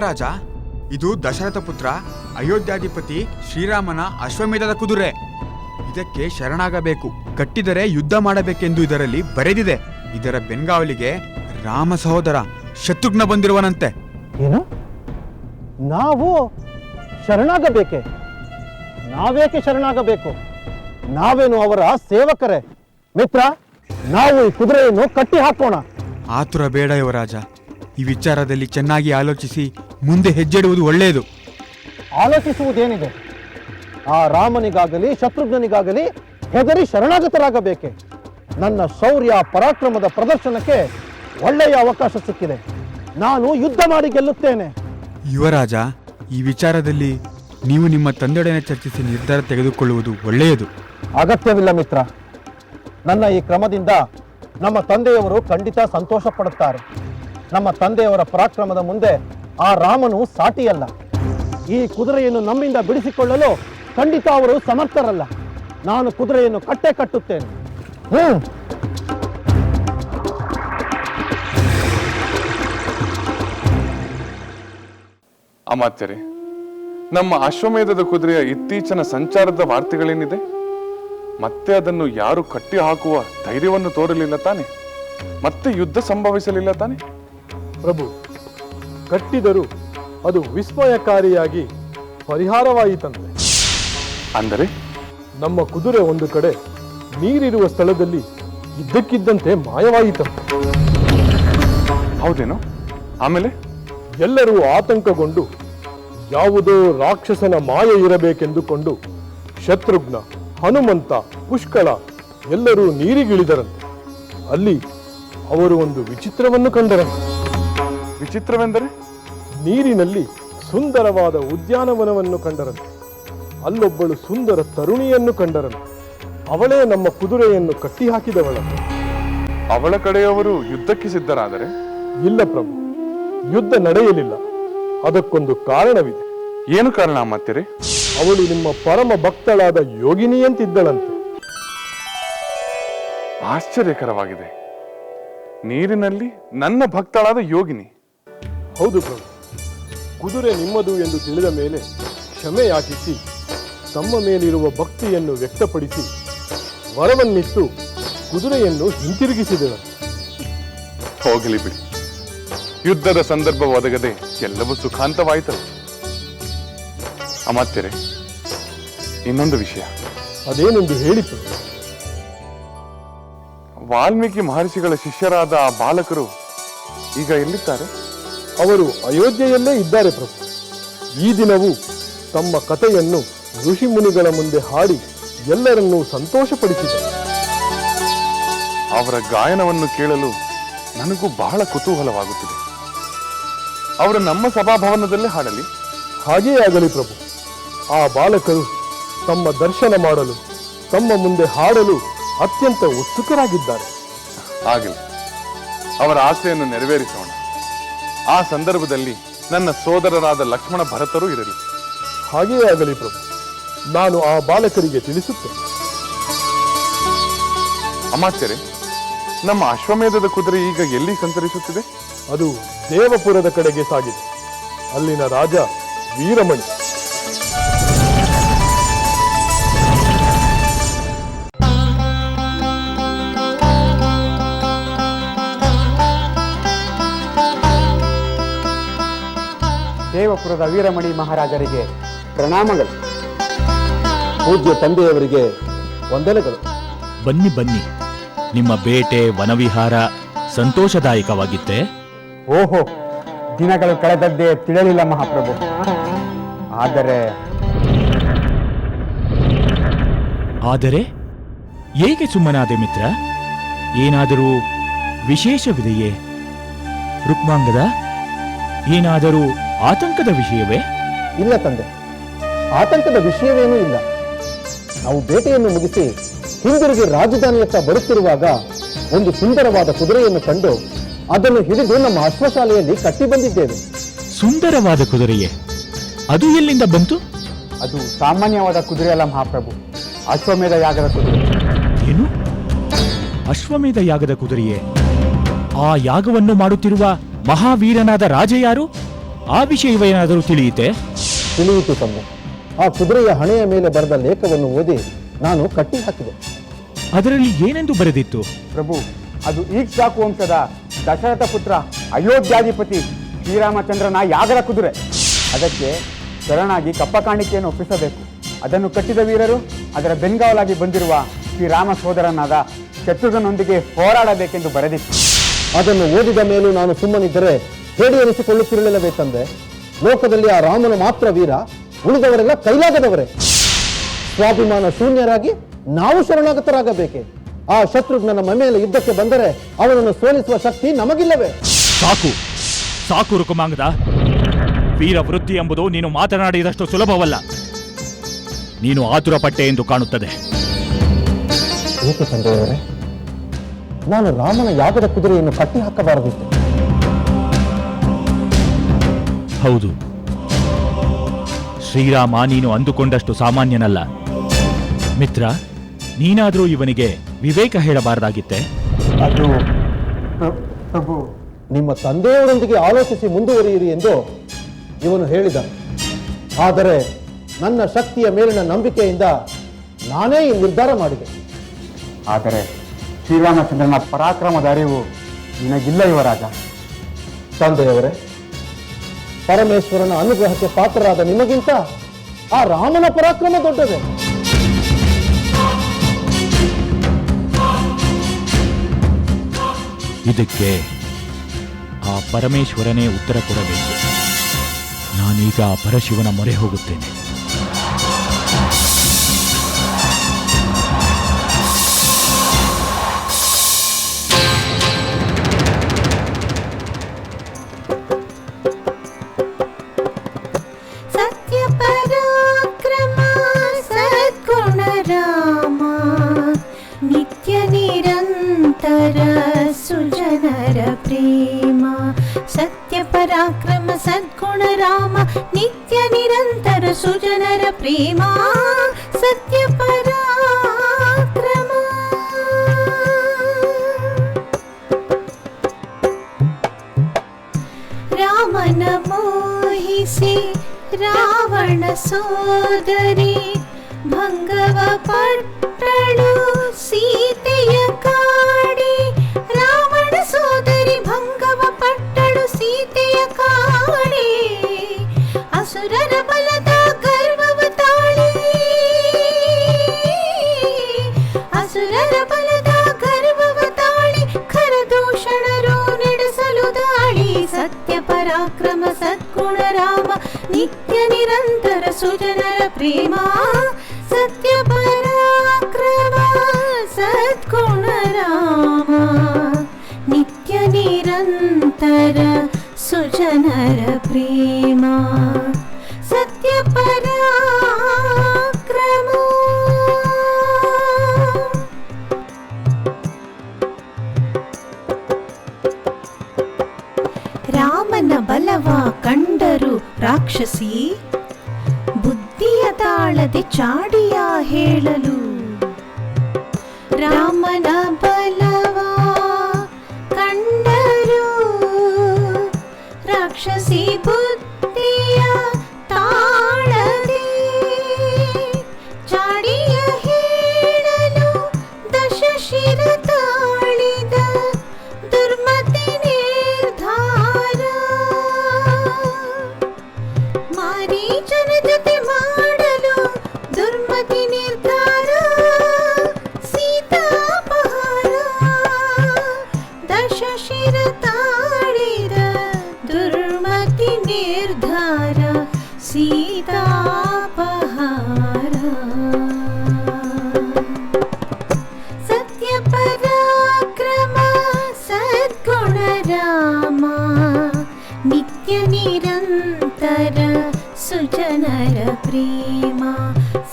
ಯುವರಾಜ ಇದು ದಶರಥ ಪುತ್ರ ಅಯೋಧ್ಯಾಧಿಪತಿ ಶ್ರೀರಾಮನ ಅಶ್ವಮೇಧದ ಕುದುರೆ. ಇದಕ್ಕೆ ಶರಣಾಗಬೇಕು ಕಟ್ಟಿದರೆ ಯುದ್ಧ ಮಾಡಬೇಕೆಂದು ಇದರಲ್ಲಿ ಬರೆದಿದೆ. ಇದರ ಬೆಂಗಾವಲಿಗೆ ರಾಮ ಸಹೋದರ ಶತ್ರುಘ್ನ ಬಂದಿರುವನಂತೆ. ಏನು? ನಾವು ಶರಣಾಗಬೇಕೆ? ನಾವೇಕೆ ಶರಣಾಗಬೇಕು? ನಾವೇನು ಅವರ ಸೇವಕರೇ? ಮಿತ್ರ ನಾವು ಈ ಕುದುರೆಯನ್ನು ಕಟ್ಟಿ ಹಾಕೋಣ ಆತುರ ಬೇಡ ಯುವರಾಜ. ಈ ವಿಚಾರದಲ್ಲಿ ಚೆನ್ನಾಗಿ ಆಲೋಚಿಸಿ ಮುಂದೆ ಹೆಜ್ಜೆಡುವುದು ಒಳ್ಳೆಯದು. ಆಲೋಚಿಸುವುದೇನಿದೆ? ಆ ರಾಮನಿಗಾಗಲಿ ಶತ್ರುಘ್ನಿಗಾಗಲಿ ಹೆದರಿ ಶರಣಾಗತರಾಗಬೇಕೆ? ನನ್ನ ಶೌರ್ಯ ಪರಾಕ್ರಮದ ಪ್ರದರ್ಶನಕ್ಕೆ ಒಳ್ಳೆಯ ಅವಕಾಶ ಸಿಕ್ಕಿದೆ. ನಾನು ಯುದ್ಧ ಮಾಡಿ ಗೆಲ್ಲುತ್ತೇನೆ. ಯುವರಾಜ ಈ ವಿಚಾರದಲ್ಲಿ ನೀವು ನಿಮ್ಮ ತಂದೆಯೊಡನೆ ಚರ್ಚಿಸಿ ನಿರ್ಧಾರ ತೆಗೆದುಕೊಳ್ಳುವುದು ಒಳ್ಳೆಯದು. ಅಗತ್ಯವಿಲ್ಲ ಮಿತ್ರ. ನನ್ನ ಈ ಕ್ರಮದಿಂದ ನಮ್ಮ ತಂದೆಯವರು ಖಂಡಿತ ಸಂತೋಷ ಪಡುತ್ತಾರೆ ನಮ್ಮ ತಂದೆಯವರ ಪರಾಕ್ರಮದ ಮುಂದೆ ಆ ರಾಮನು ಸಾಟಿಯಲ್ಲ. ಈ ಕುದುರೆಯನ್ನು ನಮ್ಮಿಂದ ಬಿಡಿಸಿಕೊಳ್ಳಲು ಖಂಡಿತ ಅವರು ಸಮರ್ಥರಲ್ಲ. ನಾನು ಕುದುರೆಯನ್ನು ಕಟ್ಟೆ ಕಟ್ಟುತ್ತೇನೆ. ಹ್ಮ್. ಅಮಾತ್ಯರೇ ನಮ್ಮ ಅಶ್ವಮೇಧದ ಕುದುರೆಯ ಇತ್ತೀಚಿನ ಸಂಚಾರದ ವಾರ್ತೆಗಳೇನಿದೆ? ಮತ್ತೆ ಅದನ್ನು ಯಾರು ಕಟ್ಟಿ ಹಾಕುವ ಧೈರ್ಯವನ್ನು ತೋರಲಿಲ್ಲ ತಾನೆ? ಮತ್ತೆ ಯುದ್ಧ ಸಂಭವಿಸಲಿಲ್ಲ ತಾನೆ? ಪ್ರಭು ಕಟ್ಟಿದರೂ ಅದು ವಿಸ್ಮಯಕಾರಿಯಾಗಿ ಪರಿಹಾರವಾಯಿತಂತೆ. ಅಂದರೆ? ನಮ್ಮ ಕುದುರೆ ಒಂದು ಕಡೆ ನೀರಿರುವ ಸ್ಥಳದಲ್ಲಿ ಇದ್ದಕ್ಕಿದ್ದಂತೆ ಮಾಯವಾಯಿತಂತೆ. ಹೌದೇನೋ? ಆಮೇಲೆ? ಎಲ್ಲರೂ ಆತಂಕಗೊಂಡು ಯಾವುದೋ ರಾಕ್ಷಸನ ಮಾಯ ಇರಬೇಕೆಂದುಕೊಂಡು ಶತ್ರುಘ್ನ ಹನುಮಂತ ಪುಷ್ಕಳ ಎಲ್ಲರೂ ನೀರಿಗಿಳಿದರಂತೆ. ಅಲ್ಲಿ ಅವರು ಒಂದು ವಿಚಿತ್ರವನ್ನು ಕಂಡರಂತೆ. ವಿಚಿತ್ರವೆಂದರೆ? ನೀರಿನಲ್ಲಿ ಸುಂದರವಾದ ಉದ್ಯಾನವನವನ್ನು ಕಂಡರನು. ಅಲ್ಲೊಬ್ಬಳು ಸುಂದರ ತರುಣಿಯನ್ನು ಕಂಡರನು. ಅವಳೇ ನಮ್ಮ ಕುದುರೆಯನ್ನು ಕಟ್ಟಿ ಹಾಕಿದವಳಂತೆ ಅವಳ ಕಡೆಯವರು ಯುದ್ಧಕ್ಕೆ ಸಿದ್ಧರಾದರೆ? ಇಲ್ಲ ಪ್ರಭು ಯುದ್ಧ ನಡೆಯಲಿಲ್ಲ. ಅದಕ್ಕೊಂದು ಕಾರಣವಿದೆ. ಏನು ಕಾರಣ ಅಮಾತ್ಯರೇ ಅವಳು ನಿಮ್ಮ ಪರಮ ಭಕ್ತಳಾದ ಯೋಗಿನಿಯಂತಿದ್ದಳಂತೆ ಆಶ್ಚರ್ಯಕರವಾಗಿದೆ. ನೀರಿನಲ್ಲಿ ನನ್ನ ಭಕ್ತಳಾದ ಯೋಗಿನಿ. ಹೌದು ಪ್ರಭು. ಕುದುರೆ ನಿಮ್ಮದು ಎಂದು ತಿಳಿದ ಮೇಲೆ ಕ್ಷಮೆ ಯಾಚಿಸಿ ತಮ್ಮ ಮೇಲಿರುವ ಭಕ್ತಿಯನ್ನು ವ್ಯಕ್ತಪಡಿಸಿ ವರವನ್ನಿತ್ತು ಕುದುರೆಯನ್ನು ಹಿಂತಿರುಗಿಸಿದಳು ಹೋಗಲಿ ಬಿಡಿ. ಯುದ್ಧದ ಸಂದರ್ಭ ಒದಗದೆ ಎಲ್ಲವೂ ಸುಖಾಂತವಾಯಿತು ಅಮಾತ್ಯರೆ ಇನ್ನೊಂದು ವಿಷಯ. ಅದೇನೆಂದು ಹೇಳಿತು ವಾಲ್ಮೀಕಿ ಮಹರ್ಷಿಗಳ ಶಿಷ್ಯರಾದ ಆ ಬಾಲಕರು ಈಗ ಎಲ್ಲಿದ್ದಾರೆ? ಅವರು ಅಯೋಧ್ಯೆಯಲ್ಲೇ ಇದ್ದಾರೆ ಪ್ರಭು. ಈ ದಿನವೂ ತಮ್ಮ ಕಥೆಯನ್ನು ಋಷಿ ಮುನಿಗಳ ಮುಂದೆ ಹಾಡಿ ಎಲ್ಲರನ್ನೂ ಸಂತೋಷಪಡಿಸಿದರು. ಅವರ ಗಾಯನವನ್ನು ಕೇಳಲು ನನಗೂ ಬಹಳ ಕುತೂಹಲವಾಗುತ್ತಿದೆ. ಅವರು ನಮ್ಮ ಸಭಾಭವನದಲ್ಲೇ ಹಾಡಲಿ? ಹಾಗೇ ಆಗಲಿ ಪ್ರಭು. ಆ ಬಾಲಕರು ತಮ್ಮ ದರ್ಶನ ಮಾಡಲು ತಮ್ಮ ಮುಂದೆ ಹಾಡಲು ಅತ್ಯಂತ ಉತ್ಸುಕರಾಗಿದ್ದಾರೆ. ಆಗಲಿ. ಅವರ ಆಸೆಯನ್ನು ನೆರವೇರಿಸೋಣ. ಆ ಸಂದರ್ಭದಲ್ಲಿ ನನ್ನ ಸೋದರರಾದ ಲಕ್ಷ್ಮಣ ಭರತರು ಇರಲಿ. ಹಾಗೆಯೇ ಆಗಲಿ ಪ್ರಭು. ನಾನು ಆ ಬಾಲಕರಿಗೆ ತಿಳಿಸುತ್ತೇನೆ. ಅಮಾತ್ಯರೆ ನಮ್ಮ ಅಶ್ವಮೇಧದ ಕುದುರೆ ಈಗ ಎಲ್ಲಿ ಸಂಚರಿಸುತ್ತಿದೆ? ಅದು ದೇವಪುರದ ಕಡೆಗೆ ಸಾಗಿದೆ. ಅಲ್ಲಿನ ರಾಜ ವೀರಮಣಿ. ದೇವಪುರದ ವೀರಮಣಿ ಮಹಾರಾಜರಿಗೆ ಪ್ರಣಾಮಗಳು. ಪೂಜ್ಯ ತಂದೆಯವರಿಗೆ ವಂದನೆಗಳು. ಬನ್ನಿ ಬನ್ನಿ. ನಿಮ್ಮ ಬೇಟೆ ವನವಿಹಾರ ಸಂತೋಷದಾಯಕವಾಗಿತ್ತೆ. ಓಹೋ ದಿನಗಳು ಕಳೆದದ್ದೇ ತಿಳಲಿಲ್ಲ ಮಹಾಪ್ರಭು. ಆದರೆ ಆದರೆ ಹೇಗೆ ಸುಮ್ಮನಾದೆ ಮಿತ್ರ ಏನಾದರೂ ವಿಶೇಷವಿದೆಯೇ? ರುಕ್ಮಾಂಗದ ಏನಾದರೂ ಆತಂಕದ ವಿಷಯವೇ? ಇಲ್ಲ ತಂದೆ. ಆತಂಕದ ವಿಷಯವೇನೂ ಇಲ್ಲ. ನಾವು ಬೇಟೆಯನ್ನು ಮುಗಿಸಿ ಹಿಂದಿರುಗಿ ರಾಜಧಾನಿಯತ್ತ ಬರುತ್ತಿರುವಾಗ ಒಂದು ಸುಂದರವಾದ ಕುದುರೆಯನ್ನು ಕಂಡು ಅದನ್ನು ಹಿಡಿದು ನಮ್ಮ ಅಶ್ವಶಾಲೆಯಲ್ಲಿ ಕಟ್ಟಿ ಬಂದಿದ್ದೇವೆ. ಸುಂದರವಾದ ಕುದುರೆಯೇ? ಅದು ಎಲ್ಲಿಂದ ಬಂತು? ಅದು ಸಾಮಾನ್ಯವಾದ ಕುದುರೆ ಅಲ್ಲ ಮಹಾಪ್ರಭು. ಅಶ್ವಮೇಧ ಯಾಗದ ಕುದುರೆ. ಏನು? ಅಶ್ವಮೇಧ ಯಾಗದ ಕುದುರೆಯೇ? ಆ ಯಾಗವನ್ನು ಮಾಡುತ್ತಿರುವ ಮಹಾವೀರನಾದ ರಾಜ ಯಾರು? ಆ ವಿಷಯವೇನಾದರೂ ತಿಳಿಯುತ್ತೆ ತಿಳಿಯಿತು? ತಮ್ಮ. ಆ ಕುದುರೆಯ ಹಣೆಯ ಮೇಲೆ ಬರೆದ ಲೇಖವನ್ನು ಓದಿ ನಾನು ಕಟ್ಟಿ ಹಾಕಿದೆ ಅದರಲ್ಲಿ ಏನೆಂದು ಬರೆದಿತ್ತು? ಪ್ರಭು ಅದು ಈಕ್ಷಾಕು ವಂಶದ ದಶರಥ ಪುತ್ರ ಅಯೋಧ್ಯಾಧಿಪತಿ ಶ್ರೀರಾಮಚಂದ್ರನ ಯಾಗರ ಕುದುರೆ. ಅದಕ್ಕೆ ಶರಣಾಗಿ ಕಪ್ಪ ಕಾಣಿಕೆಯನ್ನು ಒಪ್ಪಿಸಬೇಕು. ಅದನ್ನು ಕಟ್ಟಿದ ವೀರರು ಅದರ ಬೆಂಗಾವಲಾಗಿ ಬಂದಿರುವ ಶ್ರೀರಾಮ ಸೋದರನಾದ ಹೋರಾಡಬೇಕೆಂದು ಬರೆದಿತ್ತು. ಅದನ್ನು ಓದಿದ ಮೇಲೂ ನಾನು ಸುಮ್ಮನಿದ್ದರೆ ಹೇಳಿ ಎನಿಸಿಕೊಳ್ಳುತ್ತಿರಲಿಲ್ಲವೇ ತಂದೆ ಲೋಕದಲ್ಲಿ ಆ ರಾಮನು ಮಾತ್ರ ವೀರ ಉಳಿದವರೆಲ್ಲ ಕೈಲಾಗದವರೇ. ಸ್ವಾಭಿಮಾನ ಶೂನ್ಯರಾಗಿ ನಾವು ಶರಣಾಗತರಾಗಬೇಕೆ? ಆ ಶತ್ರುಘ್ನನ ಮೇಲೆ ಯುದ್ಧಕ್ಕೆ ಬಂದರೆ ಅವನನ್ನು ಸೋಲಿಸುವ ಶಕ್ತಿ ನಮಗಿಲ್ಲವೇ? ಸಾಕು. ಸಾಕು ರುಕುಮಾಂಗದ. ವೀರ ವೃತ್ತಿ ಎಂಬುದು ನೀನು ಮಾತನಾಡಿದಷ್ಟು ಸುಲಭವಲ್ಲ. ನೀನು ಆತುರಪಟ್ಟೆ ಎಂದು ಕಾಣುತ್ತದೆ. ಏಕೆ ತಂದೆಯವರೇ? ನಾನು ರಾಮನ ಯಾಗದ ಕುದುರೆಯನ್ನು ಕಟ್ಟಿ ಹಾಕಬಾರದಿತ್ತು ಹೌದು. ಶ್ರೀರಾಮ ನೀನು ಅಂದುಕೊಂಡಷ್ಟು ಸಾಮಾನ್ಯನಲ್ಲ. ಮಿತ್ರ ನೀನಾದರೂ ಇವನಿಗೆ ವಿವೇಕ ಹೇಳಬಾರದಾಗಿತ್ತೆ. ಅದು ಪ್ರಭು ನಿಮ್ಮ ತಂದೆಯವರೊಂದಿಗೆ ಆಲೋಚಿಸಿ ಮುಂದುವರಿಯಿರಿ ಎಂದು ಇವನು ಹೇಳಿದ. ಆದರೆ ನನ್ನ ಶಕ್ತಿಯ ಮೇಲಿನ ನಂಬಿಕೆಯಿಂದ ನಾನೇ ಈ ನಿರ್ಧಾರ ಮಾಡಿದೆ. ಆದರೆ ಶ್ರೀರಾಮಚಂದ್ರನ ಪರಾಕ್ರಮದ ಅರಿವು ನಿನಗಿಲ್ಲ ಯುವರಾಜ. ತಂದೆಯವರೇ ಪರಮೇಶ್ವರನ ಅನುಗ್ರಹಕ್ಕೆ ಪಾತ್ರರಾದ ನಿಮಗಿಂತ ಆ ರಾಮನ ಪರಾಕ್ರಮ ದೊಡ್ಡದೆ. ಇದಕ್ಕೆ ಆ ಪರಮೇಶ್ವರನೇ ಉತ್ತರ ಕೊಡಬೇಕು. ನಾನೀಗ ಆ ಪರಶಿವನ ಮೊರೆ ಹೋಗುತ್ತೇನೆ. सत्यपराक्रम सद्गुण राम नित्य निरन्तर सुजनर प्रेमा सत्यपराक्रम। राम रामन मोहिसि रावण सोदरे भङ्गव पटु ನಿರಂತರ ಸುಜನರ ಪ್ರೇಮ ಸತ್ಯಪರ ರಾಮನ ಬಲವ ಕಂಡರು ರಾಕ್ಷಸಿ ಬುದ್ಧಿಯ ತಾಳದೆ ಚಾಡಿಯ ಹೇಳಲು. ರಾಮನ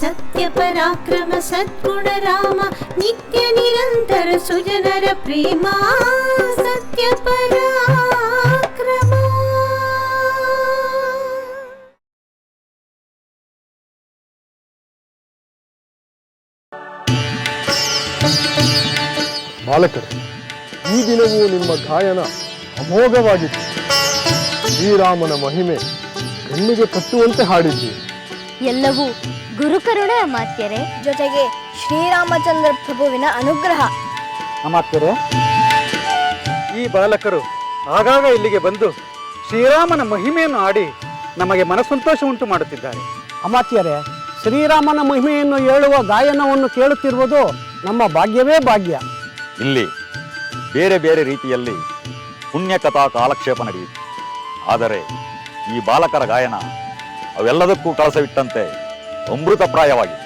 ಸತ್ಯ ಪರಾಕ್ರಮ ಸದ್ಗುಣ ರಾಮ ನಿತ್ಯ ನಿರಂತರ ಸುಜನರ ಪ್ರೇಮ. ಸತ್ಯ ಪರಾಕ್ರಮ ಬಾಲಕರು, ಈ ದಿನವೂ ನಿಮ್ಮ ಗಾಯನ ಅಮೋಘವಾಗಿತ್ತು. ಶ್ರೀರಾಮನ ಮಹಿಮೆ ಕಣ್ಣಿಗೆ ಕಟ್ಟುವಂತೆ ಹಾಡಿದ್ದೀರಿ. ಎಲ್ಲವೂ ಗುರುಕರುಣೆ ಅಮಾತ್ಯರೇ. ಜೊತೆಗೆ ಶ್ರೀರಾಮಚಂದ್ರ ಪ್ರಭುವಿನ ಅನುಗ್ರಹ. ಅಮಾತ್ಯರೇ ಈ ಬಾಲಕರು ಆಗಾಗ ಇಲ್ಲಿಗೆ ಬಂದು ಶ್ರೀರಾಮನ ಮಹಿಮೆಯನ್ನು ಆಡಿ ನಮಗೆ ಮನಸ್ಸಂತೋಷ ಉಂಟು ಮಾಡುತ್ತಿದ್ದಾರೆ. ಅಮಾತ್ಯರೇ ಶ್ರೀರಾಮನ ಮಹಿಮೆಯನ್ನು ಹೇಳುವ ಗಾಯನವನ್ನು ಕೇಳುತ್ತಿರುವುದು ನಮ್ಮ ಭಾಗ್ಯವೇ ಭಾಗ್ಯ. ಇಲ್ಲಿ ಬೇರೆ ಬೇರೆ ರೀತಿಯಲ್ಲಿ ಪುಣ್ಯಕಥಾ ಕಾಲಕ್ಷೇಪ ನಡೆಯಿತು. ಆದರೆ ಈ ಬಾಲಕರ ಗಾಯನ ಅವೆಲ್ಲದಕ್ಕೂ ಕಳಸವಿಟ್ಟಂತೆ ಅಮೃತಪ್ರಾಯವಾಗಿದೆ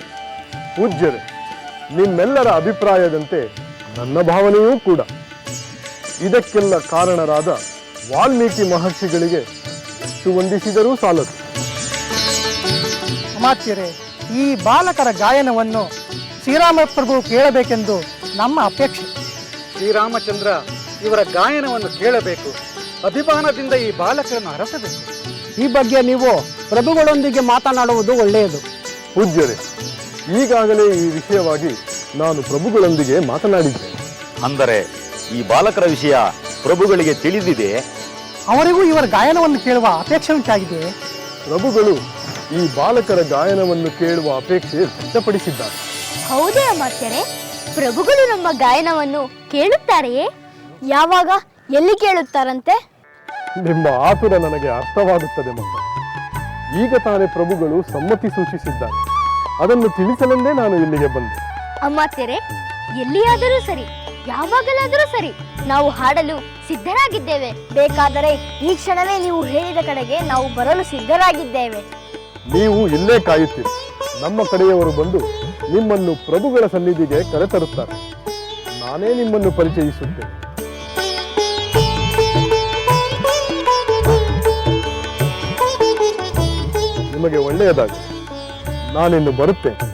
ಪೂಜ್ಯರು ನಿಮ್ಮೆಲ್ಲರ ಅಭಿಪ್ರಾಯದಂತೆ ನನ್ನ ಭಾವನೆಯೂ ಕೂಡ. ಇದಕ್ಕೆಲ್ಲ ಕಾರಣರಾದ ವಾಲ್ಮೀಕಿ ಮಹರ್ಷಿಗಳಿಗೆ ಎಷ್ಟು ವಂದಿಸಿದರೂ ಸಾಲದು. ಅಮಾತ್ಯರೇ ಈ ಬಾಲಕರ ಗಾಯನವನ್ನು ಶ್ರೀರಾಮ ಪ್ರಭು ಕೇಳಬೇಕೆಂದು ನಮ್ಮ ಅಪೇಕ್ಷೆ. ಶ್ರೀರಾಮಚಂದ್ರ ಇವರ ಗಾಯನವನ್ನು ಕೇಳಬೇಕು. ಅಭಿಮಾನದಿಂದ ಈ ಬಾಲಕರನ್ನು ಹರಸಬೇಕು ಈ ಬಗ್ಗೆ ನೀವು ಪ್ರಭುಗಳೊಂದಿಗೆ ಮಾತನಾಡುವುದು ಒಳ್ಳೆಯದು. ಪೂಜ್ಯರೇ ಈಗಾಗಲೇ ಈ ವಿಷಯವಾಗಿ ನಾನು ಪ್ರಭುಗಳೊಂದಿಗೆ ಮಾತನಾಡಿದ್ದೆ. ಅಂದರೆ ಈ ಬಾಲಕರ ವಿಷಯ ಪ್ರಭುಗಳಿಗೆ ತಿಳಿದಿದೆ? ಅವರಿಗೂ ಇವರ ಗಾಯನವನ್ನು ಕೇಳುವ ಅಪೇಕ್ಷೆ ಉಂಟಾಗಿದೆ. ಪ್ರಭುಗಳು ಈ ಬಾಲಕರ ಗಾಯನವನ್ನು ಕೇಳುವ ಅಪೇಕ್ಷೆ ವ್ಯಕ್ತಪಡಿಸಿದ್ದಾರೆ. ಹೌದೇ ಅಮಾತ್ಯರೇ ಪ್ರಭುಗಳು ನಮ್ಮ ಗಾಯನವನ್ನು ಕೇಳುತ್ತಾರೆಯೇ? ಯಾವಾಗ ಎಲ್ಲಿ ಕೇಳುತ್ತಾರಂತೆ? ನಿಮ್ಮ ಆತುರ ನನಗೆ ಅರ್ಥವಾಗುತ್ತದೆ ಮಗ. ಈಗ ತಾನೇ ಪ್ರಭುಗಳು ಸಮ್ಮತಿ ಸೂಚಿಸಿದ್ದಾರೆ. ಅದನ್ನು ತಿಳಿಸಲೆಂದೇ ನಾನು ಇಲ್ಲಿಗೆ ಬಂದೆ. ತೆರೆ ಎಲ್ಲಿಯಾದರೂ ಸರಿ ಯಾವಾಗಲಾದರೂ ಸರಿ ನಾವು ಹಾಡಲು ಸಿದ್ಧರಾಗಿದ್ದೇವೆ. ಬೇಕಾದರೆ ಈ ಕ್ಷಣವೇ ನೀವು ಹೇಳಿದ ಕಡೆಗೆ ನಾವು ಬರಲು ಸಿದ್ಧರಾಗಿದ್ದೇವೆ. ನೀವು ಇಲ್ಲೇ ಕಾಯುತ್ತೀರಿ. ನಮ್ಮ ಕಡೆಯವರು ಬಂದು ನಿಮ್ಮನ್ನು ಪ್ರಭುಗಳ ಸನ್ನಿಧಿಗೆ ಕರೆತರುತ್ತಾರೆ. ನಾನೇ ನಿಮ್ಮನ್ನು ಪರಿಚಯಿಸುತ್ತೇನೆ. ನಿಮಗೆ ಒಳ್ಳೆಯದಾಗಲಿ. ನಾನಿನ್ನು ಬರುತ್ತೇನೆ.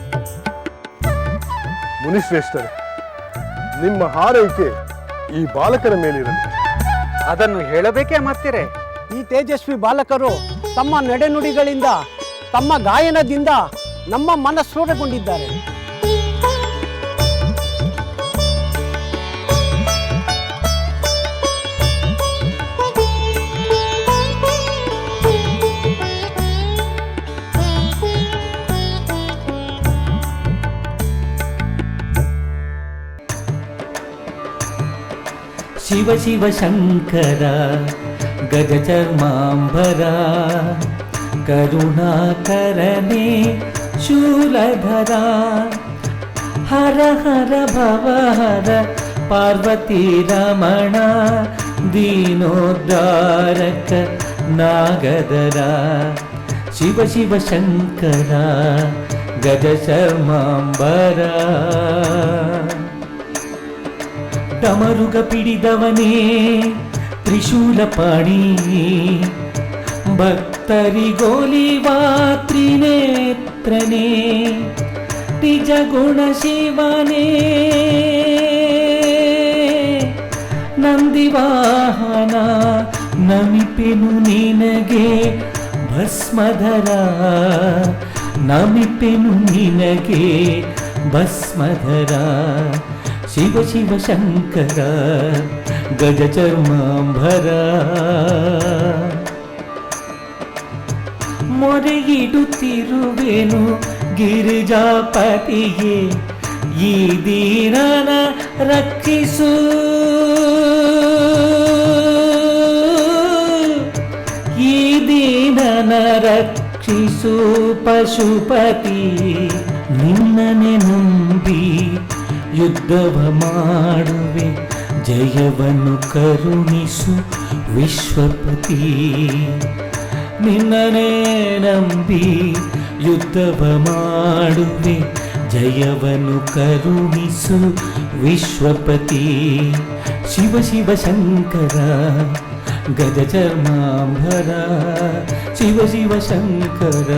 ಮುನಿಶ್ರೇಷ್ಠರೇ ನಿಮ್ಮ ಹಾರೈಕೆ ಈ ಬಾಲಕರ ಮೇಲಿರಲಿ. ಅದನ್ನು ಹೇಳಬೇಕೇ ಅಮಾತ್ಯರೇ ಈ ತೇಜಸ್ವಿ ಬಾಲಕರು ತಮ್ಮ ನಡೆನುಡಿಗಳಿಂದ ತಮ್ಮ ಗಾಯನದಿಂದ ನಮ್ಮ ಮನಸ್ಸೂರಗೊಂಡಿದ್ದಾರೆ शिव शिवशङ्कर गज चर्माम्बरा करुणा करमे शूलधरा हर हर भवहर पार्वती रमणा दीनोद्रारक नागधरा शिवशिवशङ्कर गज चर्माम्बरा ಡಮರುಗ ಪಿಡಿದವನೇ, ತ್ರಿಶೂಲ ಪಾಣಿ. ಭಕ್ತರಿಗೋಲಿವಾ ತ್ರಿನೇತ್ರನೇ ನಿಜ ಗುಣ ಶಿವನೇ. ನಂದಿವಾಹನ ನಮಿಪೆನು ನಿನಗೆ, ಭಸ್ಮಧರ ನಮಿಪೆನು ನಿನಗೆ, ಭಸ್ಮಧರ. ಶಿವ ಶಿವ ಶಂಕರ, ಗಜ ಚರ್ಮಾಂಬರ ಮೊರೆಗಿಡುತ್ತಿರುವೆನು ಗಿರಿಜಾಪತಿಗೆ ಈ ದೀನನ ರಕ್ಷಿಸು. ಈ ದೀನನ ರಕ್ಷಿಸು ಪಶುಪತಿ, ನಿನ್ನನೆ ನಂಬಿ ಯುದ್ಧವ ಮಾಡುವೆ ಜಯವನ್ನು ಕರುಣಿಸು ವಿಶ್ವಪತಿ. ನಿನ್ನನೇ ನಂಬಿ ಯುದ್ಧವ ಮಾಡುವೆ ಜಯವನ್ನು ಕರುಣಿಸು ವಿಶ್ವಪತಿ. ಶಿವ ಶಿವ ಶಂಕರ, ಗಜ ಚರ್ಮಾಂಬರ, ಶಿವ ಶಿವ ಶಂಕರ.